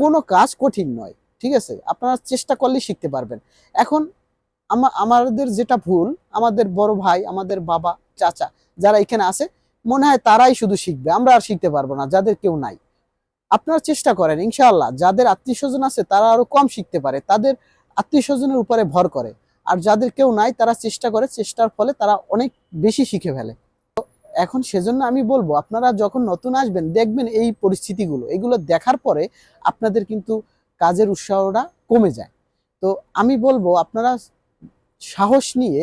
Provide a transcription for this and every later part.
কোনো কাজ কঠিন নয়, ঠিক আছে? আপনারা চেষ্টা করলেই শিখতে পারবেন। এখন আমাদের যেটা ভুল, আমাদের বড় ভাই, আমাদের বাবা, চাচা যারা এখানে আছে, মনে হয় তারাই শুধু শিখবে। আমরা আর শিখতে পারব না, যাদের কেউ নাই। আপনারা চেষ্টা করেন, ইনশাআল্লাহ, যাদের আত্মীয় স্বজন আছে তারা আরও কম শিখতে পারে, তাদের আত্মীয় স্বজনের উপরে ভর করে। আর যাদের কেউ নাই, তারা চেষ্টা করে, চেষ্টার ফলে তারা অনেক বেশি শিখে ফেলে। এখন সেজন্য আমি বলব, আপনারা যখন নতুন আসবেন, দেখবেন এই পরিস্থিতিগুলো। এগুলো দেখার পরে আপনাদের কিন্তু কাজের উৎসাহটা কমে যায়। তো আমি বলব, আপনারা সাহস নিয়ে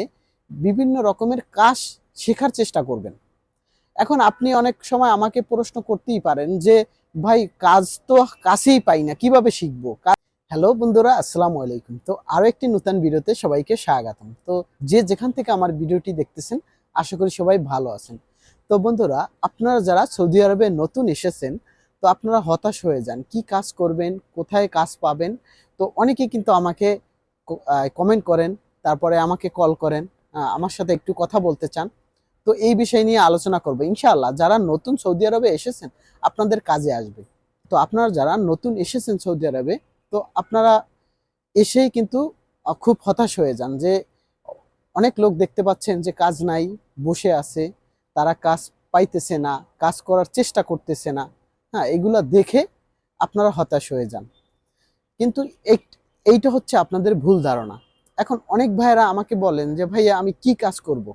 বিভিন্ন রকমের কাজ শেখার চেষ্টা করবেন। এখন আপনি অনেক সময় আমাকে প্রশ্ন করতেই পারেন যে, ভাই, কাজ তো কাছেই পাই না, কীভাবে শিখব? হ্যালো বন্ধুরা, আসসালামু আলাইকুম। তো আরও একটি নতুন ভিডিওতে সবাইকে স্বাগতম। তো যে যেখান থেকে আমার ভিডিওটি দেখতেছেন, আশা করি সবাই ভালো আছেন। তো বন্ধুরা, আপনারা যারা সৌদি আরবে নতুন এসেছেন, তো আপনারা হতাশ হয়ে যান, কি কাজ করবেন, কোথায় কাজ পাবেন? তো অনেকে কিন্তু আমাকে কমেন্ট করেন, তারপরে আমাকে কল করেন আমার সাথে একটু কথা বলতে চান। তো এই বিষয় নিয়ে আলোচনা করব। ইনশাআল্লাহ, যারা নতুন সৌদি আরবে এসেছেন, আপনাদের কাজে আসবে। তো আপনারা যারা নতুন এসেছেন সৌদি আরবে, তো আপনারা এসেই কিন্তু খুব হতাশ হয়ে যান যে অনেক লোক দেখতে পাচ্ছেন যে কাজ নাই, বসে আছে। তারা কাজ পাইতেছে না, কাজ করার চেষ্টা করতেছে না হ্যাঁ এগুলা দেখে আপনারা হতাশ হয়ে যান। কিন্তু এইটা হচ্ছে আপনাদের ভুল ধারণা। এখন অনেক ভাইয়েরা আমাকে বলেন যে, ভাইয়া, আমি কি কাজ করব।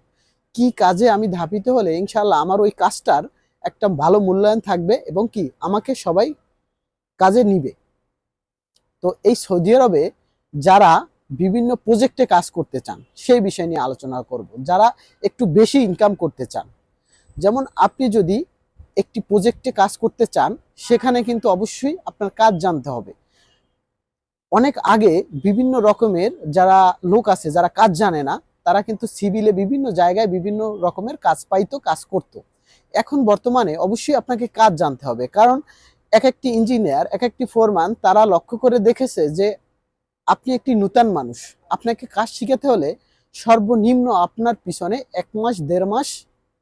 কি কাজে আমি ধাপিত হলে ইনশাল্লাহ আমার ওই কাজটার একটা ভালো মূল্যায়ন থাকবে এবং কি আমাকে সবাই কাজে নিবে? তো এই সৌদি আরবে যারা বিভিন্ন প্রজেক্টে কাজ করতে চান, সেই বিষয় নিয়ে আলোচনা করব। যারা একটু বেশি ইনকাম করতে চান যেমন আপনি যদি একটি প্রজেক্টে কাজ করতে চান, সেখানে কিন্তু অবশ্যই আপনার কাজ জানতে হবে। অনেক আগে বিভিন্ন রকমের যারা লোক আছে, যারা কাজ জানে না, তারা কিন্তু সিভিলে বিভিন্ন জায়গায় বিভিন্ন রকমের কাজ পাইতো, কাজ করতো। এখন বর্তমানে অবশ্যই আপনাকে কাজ জানতে হবে। কারণ এক একটি ইঞ্জিনিয়ার এক একটি ফোরম্যান তারা লক্ষ্য করে দেখেছে যে আপনি একটি নূতন মানুষ। আপনাকে কাজ শিখাতে হলে সর্বনিম্ন আপনার পিছনে এক মাস, দেড় মাস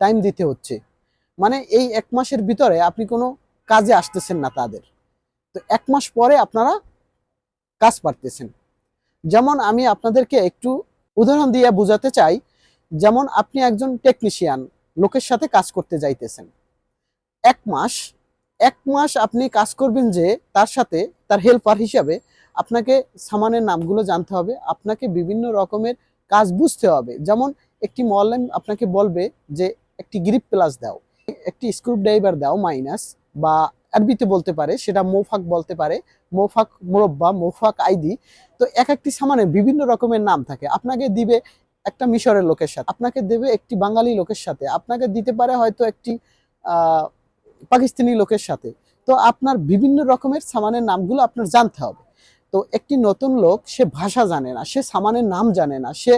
টাইম দিতে হচ্ছে। মানে এই এক মাসের ভিতরে আপনি কোনো কাজে আসতেছেন না তাদের। তো এক মাস পরে আপনারা কাজ পারতেছেন। যেমন আমি আপনাদেরকে একটু উদাহরণ দিয়ে বোঝাতে চাই, যেমন আপনি একজন টেকনিশিয়ান লোকের সাথে কাজ করতে যাইতেছেন। এক মাস এক মাস আপনি কাজ করবেন যে তার সাথে, তার হেল্পার হিসাবে আপনাকে সামানের নামগুলো জানতে হবে, আপনাকে বিভিন্ন রকমের কাজ বুঝতে হবে। যেমন একটি মলম আপনাকে বলবে যে একটি গ্রিপ প্লাস দাও। একটি স্ক্রু ড্রাইভার দাও মাইনাস বা আরবিতে বলতে পারে, সেটা মোফাক বলতে পারে, মোফাক মোরব্বা, মোফাক আইডি। তো এক একটি সামানে বিভিন্ন রকমের নাম থাকে। আপনাকে দিবে একটা মিশরের লোকের সাথে, আপনাকে দেবে একটি বাঙালি লোকের সাথে, আপনাকে দিতে পারে হয়তো একটি পাকিস্তানি লোকের সাথে। তো আপনার বিভিন্ন রকমের সামানের নামগুলো আপনার জানতে হবে। তো একটি নতুন লোক, সে ভাষা জানে না, সে সামানের নাম জানে না, সে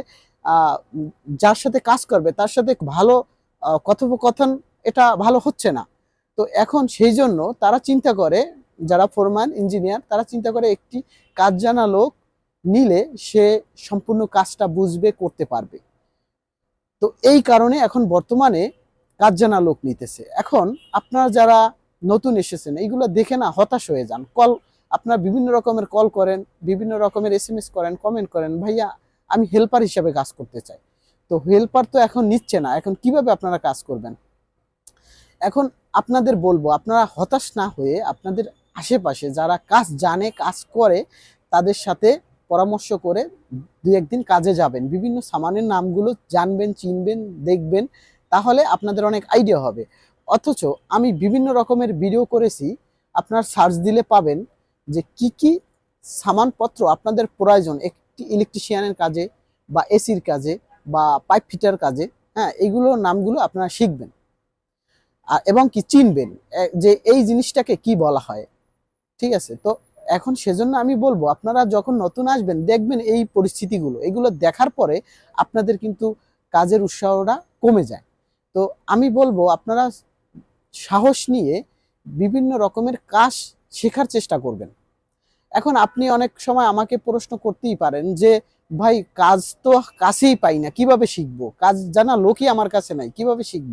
যার সাথে কাজ করবে, তার সাথে ভালো কথোপকথন, এটা ভালো হচ্ছে না। তো এখন সেই জন্য তারা চিন্তা করে, যারা ফোরম্যান, ইঞ্জিনিয়ার, তারা চিন্তা করে একটি কাজ জানা লোক নিলে সে সম্পূর্ণ কাজটা বুঝবে, করতে পারবে। তো এই কারণে এখন বর্তমানে কাজ জানা লোক নিতেছে। এখন আপনারা যারা নতুন এসেছেন, এইগুলো দেখে না হতাশ হয়ে যান। কল, আপনারা বিভিন্ন রকমের কল করেন, বিভিন্ন রকমের এস করেন, কমেন্ট করেন, ভাইয়া, আমি হেল্পার হিসাবে কাজ করতে চাই। তো হেল্পার তো এখন নিচ্ছে না। এখন কীভাবে আপনারা কাজ করবেন? এখন আপনাদের বলব, আপনারা হতাশ না হয়ে আপনাদের আশেপাশে যারা কাজ জানে, কাজ করে, তাদের সাথে পরামর্শ করে দু একদিন কাজে যাবেন। বিভিন্ন সামানের নামগুলো জানবেন, চিনবেন, দেখবেন, তাহলে আপনাদের অনেক আইডিয়া হবে। অথচ আমি বিভিন্ন রকমের ভিডিও করেছি, আপনার সার্চ দিলে পাবেন যে কি কি সামানপত্র আপনাদের প্রয়োজন, একটি ইলেকট্রিশিয়ানের কাজে বা এসির কাজে। বা পাইপ ফিটার কাজে হ্যাঁ এগুলো নামগুলো আপনারা শিখবেন। আর এবং কি চিনবেন যে এই জিনিসটাকে কি বলা হয়, ঠিক আছে? তো এখন সেজন্য আমি বলব, আপনারা যখন নতুন আসবেন, দেখবেন এই পরিস্থিতিগুলো, এগুলো দেখার পরে আপনাদের কিন্তু কাজের উৎসাহটা কমে যায়। তো আমি বলব, আপনারা সাহস নিয়ে বিভিন্ন রকমের কাজ শেখার চেষ্টা করবেন। এখন আপনি অনেক সময় আমাকে প্রশ্ন করতেই পারেন যে ভাই, কাজ তো কাছেই পাই না, কীভাবে শিখব? কাজ জানা লোকই আমার কাছে নাই, কীভাবে শিখব?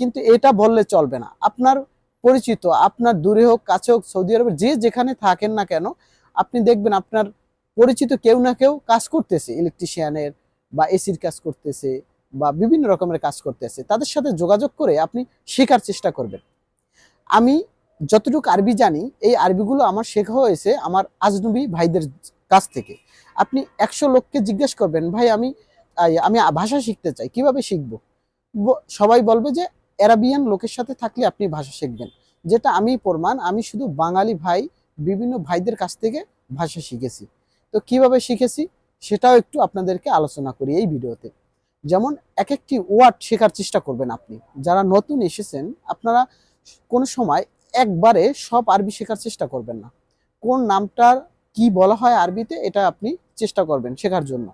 কিন্তু এটা বললে চলবে না। আপনার পরিচিত, আপনার দূরে হোক, কাছে হোক, সৌদি আরবে যে যেখানে থাকেন না কেন, আপনি দেখবেন আপনার পরিচিত কেউ না কেউ কাজ করতেছে, ইলেকট্রিশিয়ানের বা এসির কাজ করতেছে বা বিভিন্ন রকমের কাজ করতেছে। তাদের সাথে যোগাযোগ করে আপনি শেখার চেষ্টা করবেন। আমি যতটুকু আরবি জানি, এই আরবিগুলো আমার শেখা হয়েছে আমার আজনবী ভাইদের কাছ থেকে। আপনি একশো লোককে জিজ্ঞেস করবেন, ভাই, আমি আমি ভাষা শিখতে চাই, কীভাবে শিখব? সবাই বলবে যে, অ্যারাবিয়ান লোকের সাথে থাকলে আপনি ভাষা শিখবেন। যেটা আমি প্রমাণ, আমি শুধু বাঙালি ভাই, বিভিন্ন ভাইদের কাছ থেকে ভাষা শিখেছি। তো কীভাবে শিখেছি, সেটাও একটু আপনাদেরকে আলোচনা করি এই ভিডিওতে। যেমন এক একটি ওয়ার্ড শেখার চেষ্টা করবেন আপনি। যারা নতুন এসেছেন, আপনারা কোনো সময় একবারে সব আরবি শেখার চেষ্টা করবেন না। কোন নামটার কি বলা হয় আরবিতে, এটা আপনি চেষ্টা করবেন শেখার জন্য।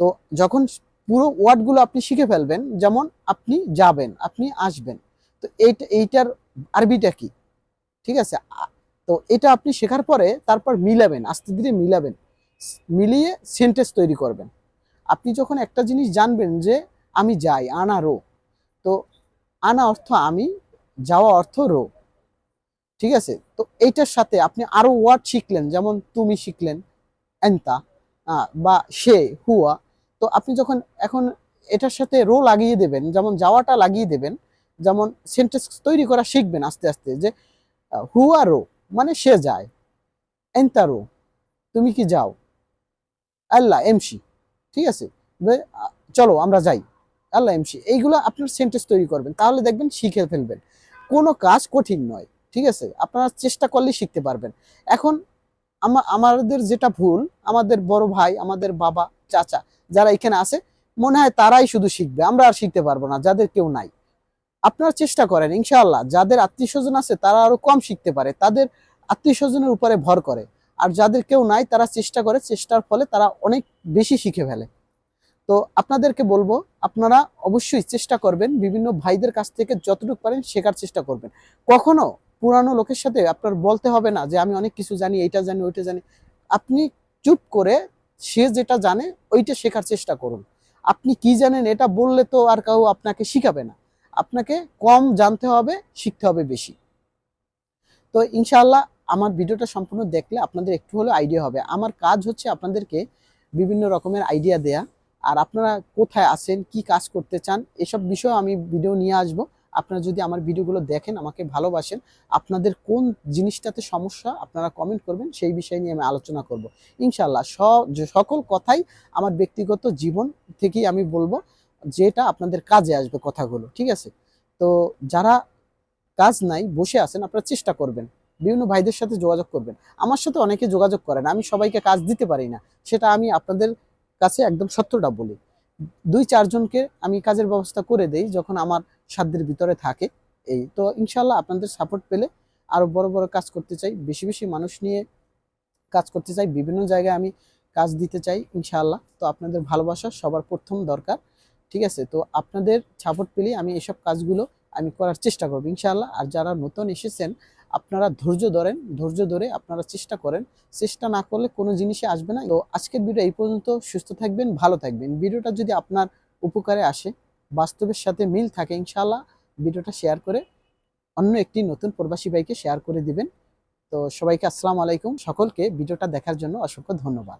তো যখন পুরো ওয়ার্ডগুলো আপনি শিখে ফেলবেন, যেমন আপনি যাবেন, আপনি আসবেন, তো এইটা, এইটার আরবিটা কি? ঠিক আছে? তো এটা আপনি শেখার পরে তারপর মিলাবেন, আস্তে ধীরে মিলাবেন, মিলিয়ে সেন্টেন্স তৈরি করবেন। আপনি যখন একটা জিনিস জানবেন যে, আমি যাই, আনা রো, তো আনা অর্থ আমি, যাওয়া অর্থ রো। ঠিক আছে? তো এইটার সাথে আপনি আরও ওয়ার্ড শিখলেন, যেমন তুমি শিখলেন, এন্তা বা সে, হুয়া। তো আপনি যখন এখন এটার সাথে রো লাগিয়ে দেবেন, যেমন যাওয়াটা লাগিয়ে দেবেন, যেমন সেন্টেন্স তৈরি করা শিখবেন আস্তে আস্তে যে হুয়া রো মানে সে যায়। এন্তা রো তুমি কি যাও? আল্লাহ এমসি, ঠিক আছে? চলো আমরা যাই। আল্লাহ এমসি, এইগুলো আপনার সেন্টেন্স তৈরি করবেন, তাহলে দেখবেন শিখে ফেলবেন। কোনো কাজ কঠিন নয়। ঠিক আছে? আপনারা চেষ্টা করলেই শিখতে পারবেন। এখন আমাদের যেটা ভুল, আমাদের বড় ভাই, আমাদের বাবা, চাচা যারা এখানে আছে, মনে হয় তারাই শুধু শিখবে। আমরা আর শিখতে পারব না, যাদের কেউ নাই। আপনারা চেষ্টা করেন, ইনশাআল্লাহ, যাদের আত্মীয় স্বজন আছে তারা আরও কম শিখতে পারে। তাদের আত্মীয় স্বজনের উপরে ভর করে। আর যাদের কেউ নাই, তারা চেষ্টা করে, চেষ্টার ফলে তারা অনেক বেশি শিখে ফেলে। তো আপনাদেরকে বলব, আপনারা অবশ্যই চেষ্টা করবেন, বিভিন্ন ভাইদের কাছ থেকে যতটুকু পারেন শেখার চেষ্টা করবেন। কখনো পুরানো লোকের সাথে আপনার বলতে হবে না যে আমি অনেক কিছু জানি, এইটা জানি, ওইটা জানি। আপনি চুপ করে সে যেটা জানে, ওইটা শেখার চেষ্টা করুন। আপনি কি জানেন এটা বললে তো আর কেউ আপনাকে শিখাবে না। আপনাকে কম জানতে হবে, শিখতে হবে বেশি। তো ইনশাআল্লাহ আমার ভিডিওটা সম্পূর্ণ দেখলে আপনাদের একটু হলেও আইডিয়া হবে। আমার কাজ হচ্ছে আপনাদেরকে বিভিন্ন রকমের আইডিয়া দেয়া। আর আপনারা কোথায় আছেন, কি কাজ করতে চান, এসব বিষয়ে আমি ভিডিও নিয়ে আসব। আপনারা যদি আমার ভিডিওগুলো দেখেন, আমাকে ভালোবাসেন, আপনাদের কোন জিনিসটাতে সমস্যা আপনারা কমেন্ট করবেন, সেই বিষয় নিয়ে আমি আলোচনা করব। ইনশাল্লাহ সকল কথাই আমার ব্যক্তিগত জীবন থেকেই আমি বলব, যেটা আপনাদের কাজে আসবে কথাগুলো, ঠিক আছে? তো যারা কাজ নাই, বসে আছেন, আপনারা চেষ্টা করবেন, বিভিন্ন ভাইদের সাথে যোগাযোগ করবেন। আমার সাথে অনেকে যোগাযোগ করেন আমি সবাইকে কাজ দিতে পারি না, সেটা আমি আপনাদের কাছে একদম সত্যটা বলি। দুই চারজনকে আমি কাজের ব্যবস্থা করে দেই যখন আমার সাধ্যের ভিতরে থাকে এই। তো ইনশাল্লাহ আপনাদের সাপোর্ট পেলে আরও বড় বড় কাজ করতে চাই, বেশি বেশি মানুষ নিয়ে কাজ করতে চাই, বিভিন্ন জায়গায় আমি কাজ দিতে চাই ইনশাআল্লাহ। তো আপনাদের ভালোবাসা সবার প্রথম দরকার, ঠিক আছে? তো আপনাদের সাপোর্ট পেলেই আমি এসব কাজগুলো আমি করার চেষ্টা করব ইনশাআল্লাহ। আর যারা নতুন এসেছেন আপনারা ধৈর্য ধরেন, ধৈর্য ধরে আপনারা চেষ্টা করেন। চেষ্টা না করলে কোনো জিনিসে আসবে না। তো আজকের ভিডিও এই পর্যন্ত। সুস্থ থাকবেন, ভালো থাকবেন। ভিডিওটা যদি আপনার উপকারে আসে, বাস্তবের সাথে মিল থাকে ইনশাআল্লাহ, ভিডিওটা শেয়ার করে অন্য একটি নতুন প্রবাসী ভাইকে শেয়ার করে দিবেন। তো সবাইকে আসসালামু আলাইকুম। সকলকে ভিডিওটা দেখার জন্য অসংখ্য ধন্যবাদ।